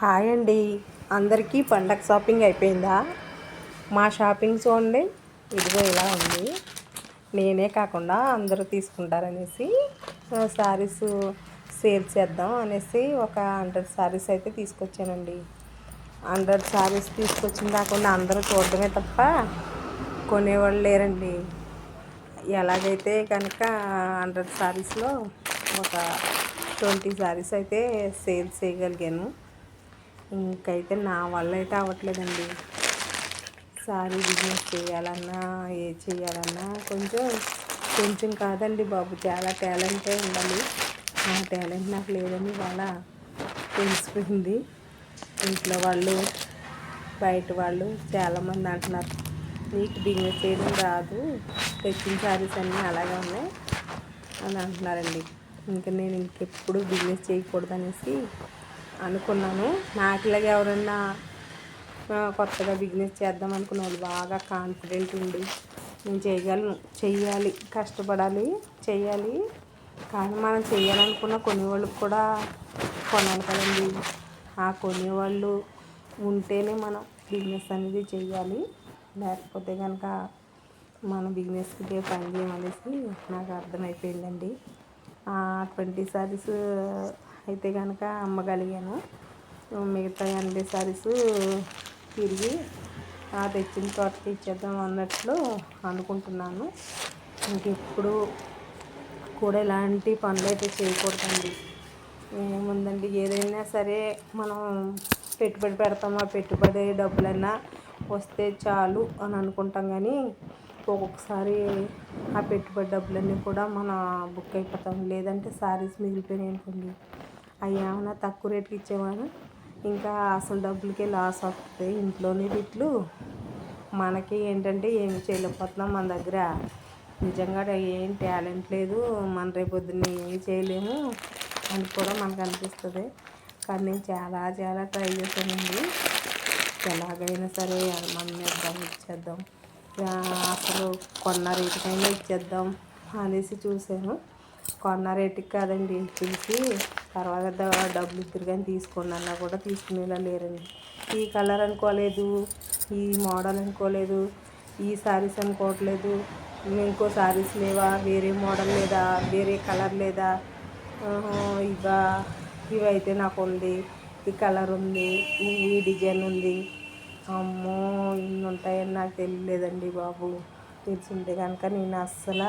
Hi అండి. అందరికీ పండగ షాపింగ్ అయిపోయిందా? మా షాపింగ్ చూడండి. ఇదిగో ఇలా ఉంది. నేనే కాకుండా అందరూ తీసుకుంటారనేసి శారీస్ సేల్ చేద్దాం అనేసి ఒక హండ్రెడ్ శారీస్ అయితే తీసుకొచ్చానండి. హండ్రెడ్ శారీస్ తీసుకొచ్చిన కాకుండా అందరూ చూడడమే తప్ప కొనేవాళ్ళు లేరండి. ఎలాగైతే కనుక హండ్రెడ్ శారీస్లో ఒక ట్వంటీ శారీస్ అయితే సేల్ చేయగలిగాను. ఇంకైతే నా వల్ల అయితే అవ్వట్లేదండి. సారీ బిజినెస్ చేయాలన్నా ఏ చేయాలన్నా కొంచెం కొంచెం కాదండి బాబు. చాలా టాలెంటే ఉండాలి. ఆ టాలెంట్ నాకు లేదని వాళ్ళ తెలిసిపోయింది. ఇంట్లో వాళ్ళు బయట వాళ్ళు చాలామంది అంటున్నారు. నీకు బిజినెస్ చేయడం రాదు. తెచ్చిన శారీస్ అన్నీ అలాగే ఉన్నాయి అని అంటున్నారండి. ఇంకా నేను ఇంకెప్పుడు బిజినెస్ చేయకూడదు అనుకున్నాను. అనుకున్నాను ఇలాగ ఎవరన్నా కొత్తగా బిజినెస్ చేద్దాం అనుకున్న వాళ్ళు బాగా కాన్ఫిడెంట్ ఉండి నేను చేయగలను. చెయ్యాలి కష్టపడాలి చెయ్యాలి. కానీ మనం చేయాలనుకున్న కొనేవాళ్ళకి కూడా కొనాలి కదండి. ఆ కొనేవాళ్ళు ఉంటేనే మనం బిజినెస్ అనేది చేయాలి లేకపోతే కనుక మన బిజినెస్కి పని చేయమనేసి నాకు అర్థమైపోయిందండి. ట్వంటీ సారీస్ అయితే కనుక అమ్మగలిగాను. మిగతా ఎనభై సారీస్ తిరిగి ఆ తెచ్చిన తోటకి ఇచ్చేద్దాం అన్నట్లు అనుకుంటున్నాను. ఇంకెప్పుడు కూడా ఇలాంటి పనులు అయితే చేయకూడదండి. ఏముందండి ఏదైనా సరే మనం పెట్టుబడి పెడతామా పెట్టుబడి డబ్బులైనా వస్తే చాలు అని అనుకుంటాం. కానీ ఒక్కొక్కసారి ఆ పెట్టుబడి డబ్బులన్నీ కూడా మన బుక్ అయిపోతాం లేదంటే సారీస్ మిగిలిపోయినాయి అనుకోండి అవి ఏమైనా తక్కువ రేటుకి ఇచ్చేవాడు ఇంకా అసలు డబ్బులకే లాస్ అవుతుంది. ఇంట్లోనే తిట్లు మనకి ఏంటంటే ఏమి చేయలేకపోతున్నాం మన దగ్గర. నిజంగా ఏం టాలెంట్ లేదు. మన రేపు పొద్దున్న ఏమి చేయలేము అని కూడా మనకు అనిపిస్తుంది. కానీ నేను చాలా చాలా ట్రై చేశానండి. ఎలాగైనా సరే మనం ఇద్దాం ఇచ్చేద్దాం అసలు కొన్న రేటుకైనా ఇచ్చేద్దాం అనేసి చూశాను. కొన్న రేటుకి కాదండి పిలిచి తర్వాత డబ్బులు ఇద్దరు కానీ తీసుకోండి అన్నా కూడా తీసుకునేలా లేరండి. ఈ కలర్ అనుకోలేదు ఈ మోడల్ అనుకోలేదు ఈ శారీస్ అనుకోవట్లేదు ఇంకో శారీస్ లేవా వేరే మోడల్ లేదా వేరే కలర్ లేదా? ఇవా ఇవైతే నాకు ఉంది. ఈ కలర్ ఉంది ఈ డిజైన్ ఉంది. అమ్మో ఇన్ని ఉంటాయని నాకు తెలియలేదండి బాబు. తెలిసింటే కనుక నేను అస్సలు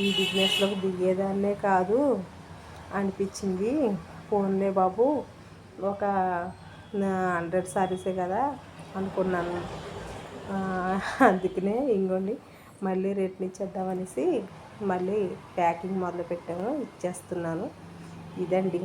ఈ బిజినెస్లోకి దిగేదాన్నే కాదు అనిపించింది. ఫోన్లే బాబు ఒక హండ్రెడ్ సారీసే కదా అనుకున్నాను. అందుకనే ఇంకోండి మళ్ళీ రేట్ని ఇచ్చేద్దామనేసి మళ్ళీ ప్యాకింగ్ మొదలు పెట్టాను ఇచ్చేస్తున్నాను. ఇదండి.